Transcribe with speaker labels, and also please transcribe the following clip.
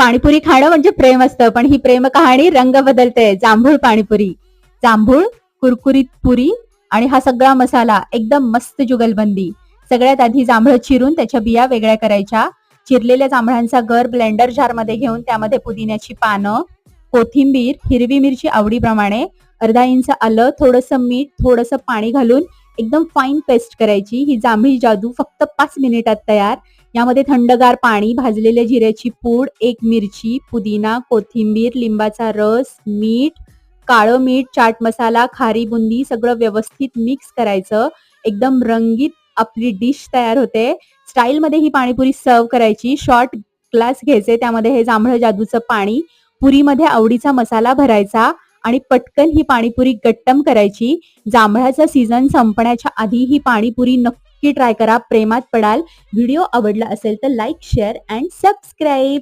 Speaker 1: पाणीपुरी खाणं म्हणजे प्रेम असतं. पण ही प्रेम कहाणी रंग बदलते. जांभूळ पाणीपुरी. जांभूळ कुरकुरीत पुरी आणि हा सगळा मसाला एकदम मस्त जुगलबंदी. सगळ्यात आधी जांभळं चिरून त्याच्या बिया वेगळ्या करायच्या. चिरलेल्या जांभळांचा गर ब्लेंडर जारमध्ये घेऊन त्यामध्ये पुदिन्याची पानं कोथिंबीर हिरवी मिरची आवडीप्रमाणे अर्धा इंच आलं थोडंसं मीठ थोडंसं पाणी घालून एकदम फाईन पेस्ट करायची. ही जांभळी जादू फक्त पाच मिनिटात तयार. यामध्ये थंडगार पाणी भाजलेल्या जिऱ्याची पूड एक मिरची पुदिना कोथिंबीर लिंबाचा रस मीठ काळं मीठ चाट मसाला खारी बुंदी सगळं व्यवस्थित मिक्स करायचं. एकदम रंगीत आपली डिश तयार होते. स्टाईल मध्ये ही पाणीपुरी सर्व करायची. शॉर्ट ग्लास घ्यायचे. त्यामध्ये हे जांभळं जादूचं पाणी पुरीमध्ये आवडीचा मसाला भरायचा आणि पटकन ही पाणीपुरी गट्टम करायची. जांभळाचा सीझन संपण्याच्या आधी ही पाणीपुरी नक्की ट्राय करा. प्रेमात पडाल. व्हिडिओ आवडला असेल तर लाईक शेअर अँड सबस्क्राईब